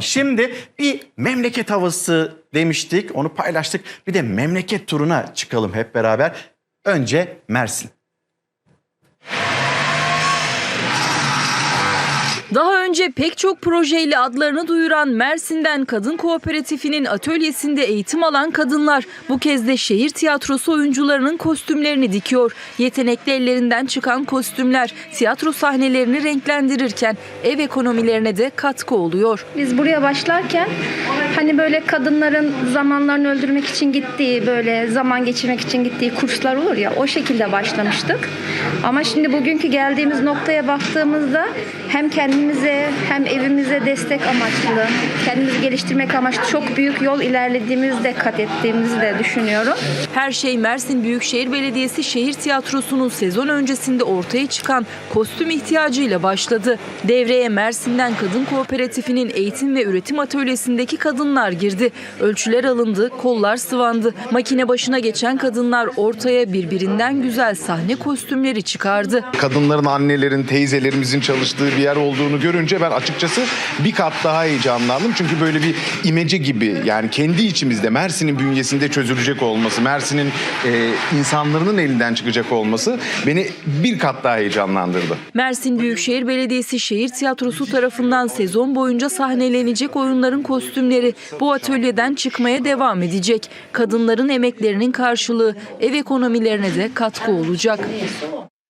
Şimdi bir memleket havası demiştik, onu paylaştık. Bir de memleket turuna çıkalım hep beraber. Önce Mersin. Daha önce pek çok projeyle adlarını duyuran Mersin'den Kadın Kooperatifinin atölyesinde eğitim alan kadınlar bu kez de şehir tiyatrosu oyuncularının kostümlerini dikiyor. Yetenekli ellerinden çıkan kostümler tiyatro sahnelerini renklendirirken ev ekonomilerine de katkı oluyor. Biz buraya başlarken hani böyle kadınların zamanlarını öldürmek için gittiği böyle zaman geçirmek için gittiği kurslar olur ya o şekilde başlamıştık. Ama şimdi bugünkü geldiğimiz noktaya baktığımızda hem kendimize hem destek amaçlı, kendimizi geliştirmek amaçlı çok büyük yol ilerlediğimizi de kat ettiğimizi de düşünüyorum. Her şey Mersin Büyükşehir Belediyesi Şehir Tiyatrosu'nun sezon öncesinde ortaya çıkan kostüm ihtiyacıyla başladı. Devreye Mersin'den Kadın Kooperatifinin eğitim ve üretim atölyesindeki kadınlar girdi. Ölçüler alındı, kollar sıvandı. Makine başına geçen kadınlar ortaya birbirinden güzel sahne kostümleri çıkardı. kadınların, annelerin, teyzelerimizin çalıştığı bir yer olduğunu görünce ben açıkçası bir kat daha heyecanlandım. Çünkü böyle bir imece gibi yani kendi içimizde Mersin'in bünyesinde çözülecek olması, Mersin'in e, insanların elinden çıkacak olması beni bir kat daha heyecanlandırdı. Mersin Büyükşehir Belediyesi Şehir Tiyatrosu tarafından sezon boyunca sahnelenecek oyunların kostümleri bu atölyeden çıkmaya devam edecek. Kadınların emeklerinin karşılığı ev ekonomilerine de katkı olacak.